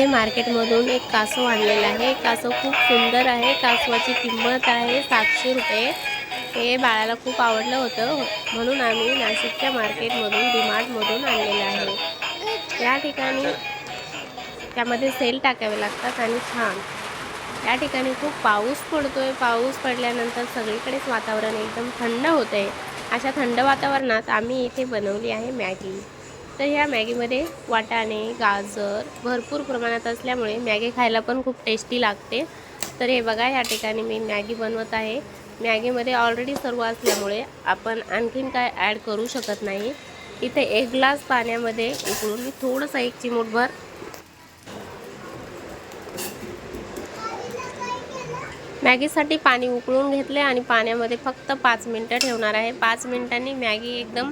इथे मार्केटमधून एक कासव आणलेला आहे. कासव खूप सुंदर आहे. कासवाची किंमत आहे सातशे रुपये. हे बाळाला खूप आवडलं होतं. म्हणून आम्ही नाशिकच्या मार्केटमधून डिमार्टमधून आणलेलं आहे. या ठिकाणी त्यामध्ये सेल टाकावे लागतात आणि छान. या ठिकाणी खूप पाऊस पडतोय. पाऊस पडल्यानंतर सगळीकडेच वातावरण एकदम थंड होतं आहे अशा थंड वातावरणात आम्ही इथे बनवली आहे मॅगी. तर ह्या मॅगीमध्ये वाटाणे गाजर भरपूर प्रमाणात असल्यामुळे मॅगी खायला पण खूप टेस्टी लागते. तर हे बघा या ठिकाणी मी मॅगी बनवत आहे. मॅगीमध्ये ऑलरेडी सर्व असल्यामुळे आपण आणखीन काय ॲड करू शकत नाही. इथे एक ग्लास पाण्यामध्ये उकळून मी थोडंसं एक चिमूटभर मॅगीसाठी पाणी उकळून घेतले आणि पाण्यामध्ये फक्त पाच मिनटं ठेवणार आहे. पाच मिनटांनी मॅगी एकदम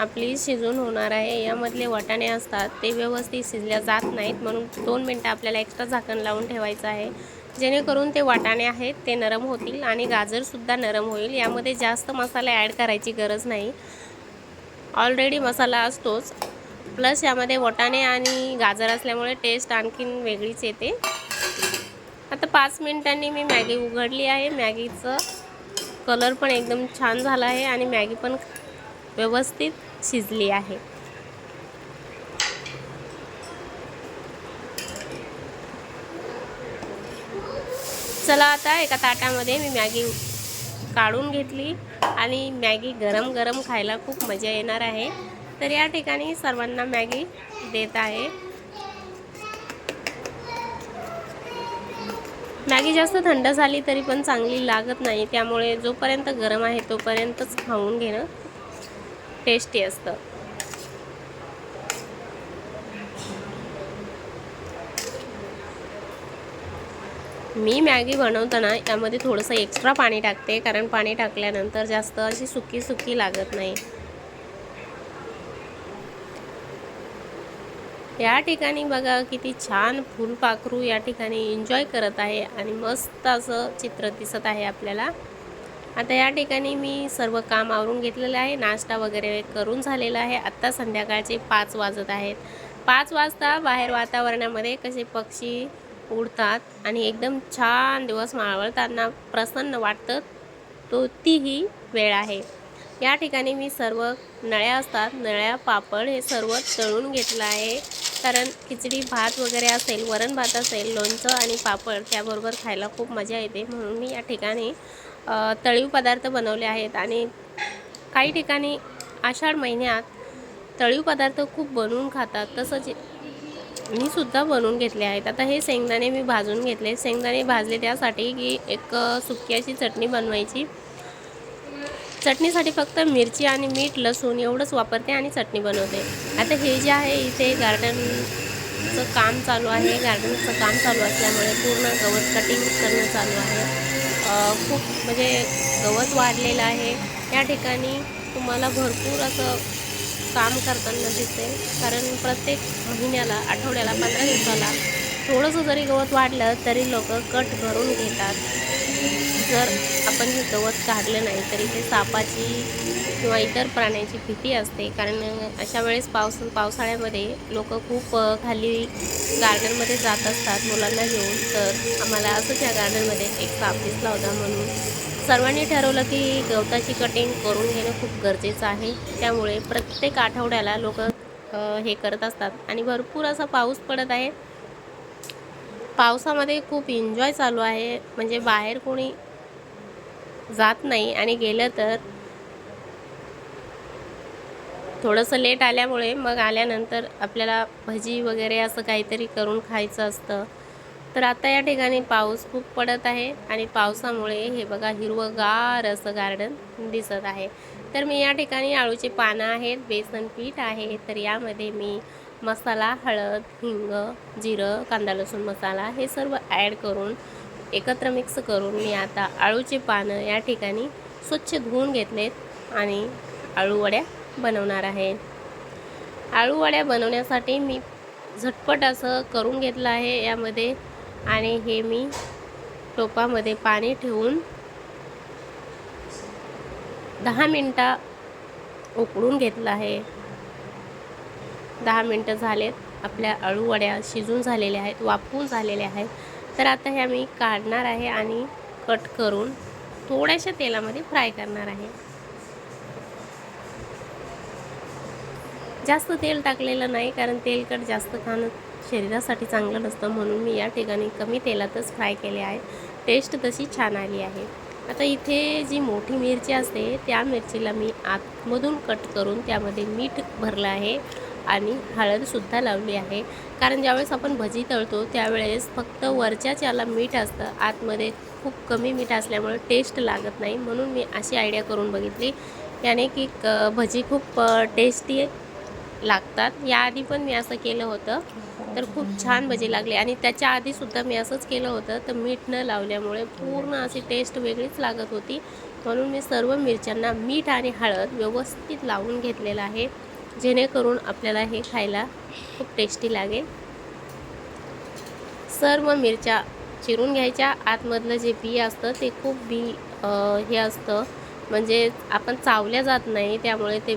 आपली शिजून होणार आहे. यामधले वाटाणे असतात ते व्यवस्थित शिजल्या जात नाहीत. म्हणून दोन मिनटं आपल्याला एक्स्ट्रा झाकण लावून ठेवायचं आहे. जेणेकरून ते वाटाणे आहेत ते नरम होतील आणि गाजरसुद्धा नरम होईल. यामध्ये जास्त मसाला ॲड करायची गरज नाही. ऑलरेडी मसाला असतोच. प्लस यामध्ये वाटाणे आणि गाजर असल्यामुळे टेस्ट आणखीन वेगळीच येते. आता पाच मिनिटांनी मी मॅगी उघडली आहे. मॅगीचं कलर पण एकदम छान झाला आहे आणि मॅगी पण व्यवस्थित शिजली आहे. चला आता एका ताटामध्ये मी मॅगी काढून घेतली आणि मॅगी गरम गरम खायला खूप मजा येणार आहे. तर या ठिकाणी सर्वांना मॅगी देत आहे. मॅगी जास्त थंड झाली तरी पण चांगली लागत नाही त्यामुळे जोपर्यंत गरम आहे तोपर्यंतच खाऊन घेणं टेस्टी असतं. मी मॅगी बनवताना यामध्ये थोडंसं एक्स्ट्रा पाणी टाकते कारण पाणी टाकल्यानंतर जास्त अशी सुकी सुकी लागत नाही. या ठिकाणी बघा किती छान फुलपाखरू या ठिकाणी एन्जॉय करत आहे आणि मस्त असं चित्र दिसत आहे आपल्याला. आता या ठिकाणी मी सर्व काम आवरून घेतलेलं आहे. नाश्ता वगैरे करून झालेला आहे. आत्ता संध्याकाळचे पाच वाजत आहेत. पाच वाजता बाहेर वातावरणामध्ये कसे पक्षी उडतात आणि एकदम छान दिवस मावळताना प्रसन्न वाटतं तो तीही वेळ आहे. या ठिकाणी मी सर्व नळ्या असतात नळ्या पापड हे सर्व तळून घेतलं आहे. कारण खिचडी भात वगैरे असेल वरण भात असेल लोणचं आणि पापड त्याबरोबर खायला खूप मजा येते. म्हणून मी या ठिकाणी तळीव पदार्थ बनवले आहेत आणि काही ठिकाणी आषाढ महिन्यात तळीव पदार्थ खूप बनवून खातात. तसंच मी सुद्धा बनवून घेतले आहेत. आता हे शेंगदाणे मी भाजून घेतले. शेंगदाणे भाजले त्यासाठी की एक सुक्याची सुकी अशी चटणी बनवायची. चटणीसाठी फक्त मिरची आणि मीठ लसूण एवढंच वापरते आणि चटणी बनवते. आता हे जे आहे इथे गार्डनचं काम चालू आहे. गार्डनचं काम चालू असल्यामुळे पूर्ण गवत कटिंग करणं चालू आहे. खूप म्हणजे गवत वाढलेलं आहे. या ठिकाणी तुम्हाला भरपूर असं काम करताना दिसते कारण प्रत्येक महिन्याला आठवड्याला पंधरा दिवसाला थोडंसं जरी गवत वाढलं तरी लोक कट भरून घेतात. जर आपण हे गवत काढलं नाही तरी ते सापाची किंवा इतर प्राण्यांची भीती असते. कारण अशा वेळेस पावस पावसाळ्यामध्ये लोक खूप खाली गार्डनमध्ये जात असतात मुलांना घेऊन. तर आम्हाला असंच या गार्डनमध्ये एक साप दिसला होता म्हणून सर्वांनी ठरवलं की गवताची कटिंग करून घेणं खूप गरजेचं आहे. त्यामुळे प्रत्येक आठवड्याला लोक हे करत असतात. आणि भरपूर असा पाऊस पडत आहे. पावसामध्ये खूप एन्जॉय चालू आहे. म्हणजे बाहेर कोणी जात नाही. आणि गेलं तर थोडंसं लेट आल्यामुळे मग आल्यानंतर आपल्याला भजी वगैरे असं काहीतरी करून खायचं असतं. तर आता या ठिकाणी पाऊस खूप पडत आहे आणि पावसामुळे हे बघा हिरवंगार असं गार्डन दिसत आहे. तर मी या ठिकाणी आळूचे पानं आहेत बेसन पीठ आहे. तर यामध्ये मी मसाला हळद हिंग जिरं कांदा लसूण मसाला हे सर्व ॲड करून एकत्र मिक्स करून मी आता आळूचे पानं या ठिकाणी स्वच्छ धुवून घेतलेत आणि आळू वड्या बनवणार आहे. आळूवड्या बनवण्यासाठी मी झटपट असं करून घेतलं आहे यामध्ये आणि हे मी टोपामध्ये पाणी ठेवून दहा मिनटा उकळून घेतलं आहे. दहा मिनटं झालेत. आपल्या अळूवड्या शिजून झालेल्या आहेत वाफवून झालेल्या आहेत. तर आता ह्या मी काढणार आहे आणि कट करून थोड्याशा तेलामध्ये फ्राय करणार आहे. जास्त तेल टाकलेलं नाही कारण तेलकट जास्त खाणं शरीरासाठी चांगलं नसतं. म्हणून मी या ठिकाणी कमी तेलातच फ्राय केले आहे. टेस्ट तशी छान आली आहे. आता इथे जी मोठी मिरची असते त्या मिरचीला मी आतमधून कट करून त्यामध्ये मीठ भरलं आहे आणि हळदसुद्धा लावली आहे. कारण ज्यावेळेस आपण भजी तळतो त्यावेळेस फक्त वरच्याच याला मीठ असतं. आतमध्ये खूप कमी मीठ असल्यामुळे टेस्ट लागत नाही. म्हणून मी अशी आयडिया करून बघितली. याने की क भजी खूप टेस्टी लागतात. याआधी पण मी असं केलं होतं. तर खूप छान भजी लागले. आणि त्याच्या आधीसुद्धा मी असंच केलं होतं. तर मीठ न लावल्यामुळे पूर्ण अशी टेस्ट वेगळीच लागत होती. म्हणून मी सर्व मिरच्यांना मीठ आणि हळद व्यवस्थित लावून घेतलेलं आहे. जेणेकरून आपल्याला हे खायला खूप टेस्टी लागेल. सर्व मिरच्या चिरून घ्यायच्या. आतमधलं जे बी असतं ते खूप बी हे असतं. म्हणजे आपण चावल्या जात नाही. त्यामुळे ते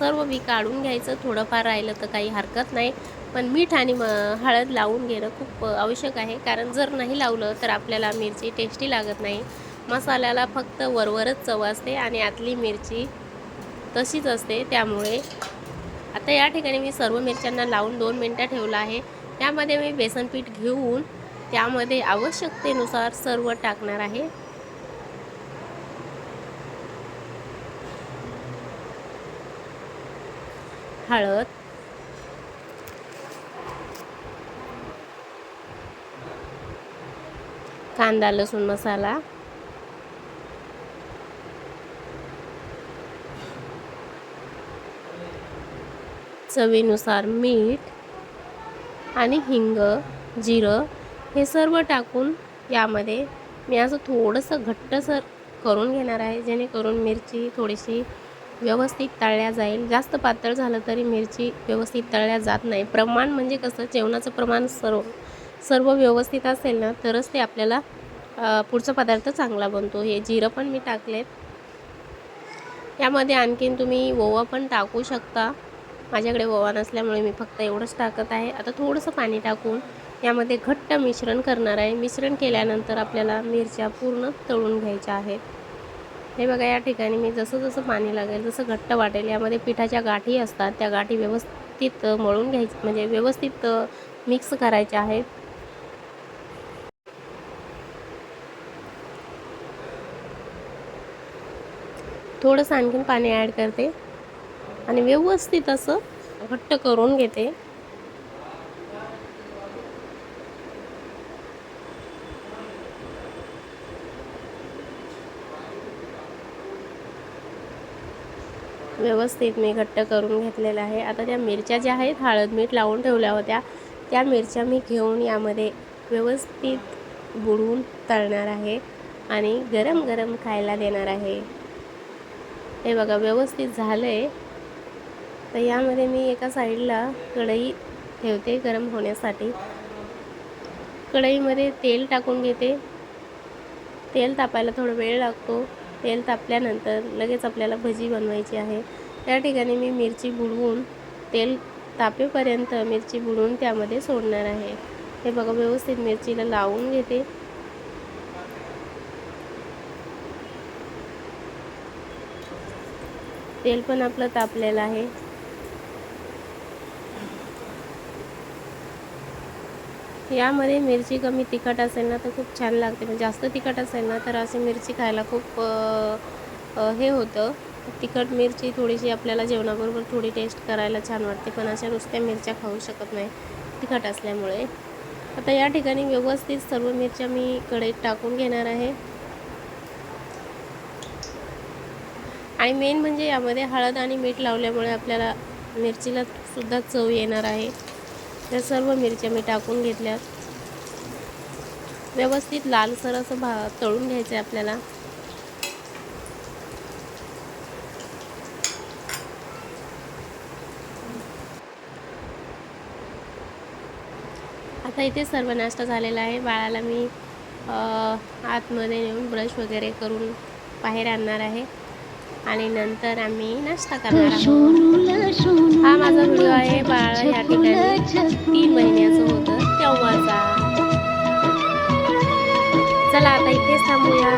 सर्व मी काढून घ्यायचं. थोडंफार राहिलं तर काही हरकत नाही. पण मीठ आणि म हळद लावून घेणं खूप आवश्यक आहे. कारण जर नाही लावलं तर आपल्याला मिरची टेस्टी लागत नाही. मसाल्याला फक्त वरवरच चव असते आणि आतली मिरची तशीच असते. त्यामुळे आता या ठिकाणी मी सर्व मिरच्यांना लावून दोन मिनटं ठेवलं आहे. त्यामध्ये मी बेसन पीठ घेऊन त्यामध्ये आवश्यकतेनुसार सर्व टाकणार आहे. हळद. कांदा लसूण मसाला. चवीनुसार मीठ आणि हिंग जिरं हे सर्व टाकून यामध्ये मी असं थोडंसं घट्टसर करून घेणार आहे जेणेकरून मिरची थोडीशी व्यवस्थित तळल्या जाईल. जास्त पातळ झालं तरी मिरची व्यवस्थित तळल्या जात नाही. प्रमाण म्हणजे कसं? जेवणाचं प्रमाण सर्व सर्व व्यवस्थित असेल ना तरच ते आपल्याला पुढचा पदार्थ चांगला बनतो. हे जिरं पण मी टाकलेत. यामध्ये आणखीन तुम्ही ओवा पण टाकू शकता. माझ्याकडे ओवा नसल्यामुळे मी फक्त एवढंच टाकत आहे. आता थोडंसं पाणी टाकून यामध्ये घट्ट मिश्रण करणार आहे. मिश्रण केल्यानंतर आपल्याला मिरच्या पूर्ण तळून घ्यायच्या आहेत. हे बघा या ठिकाणी मी जसं जसं पाणी लागेल जसं घट्ट वाटेल. यामध्ये पिठाच्या गाठी असतात. त्या गाठी व्यवस्थित मळून घ्यायच्या म्हणजे व्यवस्थित मिक्स करायच्या आहेत. थोडंसं आणखीन पाणी ॲड करते आणि व्यवस्थित असं घट्ट करून घेते. व्यवस्थित मी घट्ट करून घेतलेलं आहे. आता त्या मिरच्या ज्या आहेत हळद मीठ लावून ठेवल्या होत्या त्या मिरच्या मी घेऊन यामध्ये व्यवस्थित बुडवून तळणार आहे आणि गरम गरम खायला देणार आहे. हे बघा व्यवस्थित झालं आहे तर यामध्ये मी एका साईडला कढई ठेवते गरम होण्यासाठी. कढईमध्ये तेल टाकून घेते. तेल तापायला थोडा वेळ लागतो. तेल तापल्यानंतर लगेच आपल्याला भजी बनवायची आहे. त्या ठिकाणी मी मिरची बुडवून तेल तापेपर्यंत मिरची बुडवून त्यामध्ये सोडणार आहे. हे बघा व्यवस्थित मिरचीला लावून घेते. तेल पण आपलं तापलेलं आहे. यामध्ये मिरची कमी तिखट असेल ना तर खूप छान लागते. म्हणजे जास्त तिखट असेल ना तर अशी मिरची खायला खूप हे होतं. तिखट मिरची थोडीशी आपल्याला जेवणाबरोबर थोडी टेस्ट करायला छान वाटते पण अशा नुसत्या मिरच्या खाऊ शकत नाही तिखट असल्यामुळे. आता या ठिकाणी व्यवस्थित सर्व मिरच्या मी कढईत टाकून घेणार आहे. आणि मेन म्हणजे यामध्ये हळद आणि मीठ लावल्यामुळे आपल्याला मिरचीला सुद्धा चव येणार आहे. त्या सर्व मिरच्या मी टाकून घेतल्यात व्यवस्थित लालसर असं भा तळून घ्यायचं आहे आपल्याला. आता इथे सर्व नाश्ता झालेला आहे. बाळाला मी आतमध्ये नेऊन ब्रश वगैरे करून बाहेर आणणार आहे. आणि नंतर आम्ही नाश्ता करणार आहोत. हा माझा व्हिडिओ आहे बाळ या ठिकाणी तीन महिन्याचं होतं तेव्हाचा. चला आता इथेच थांबूया.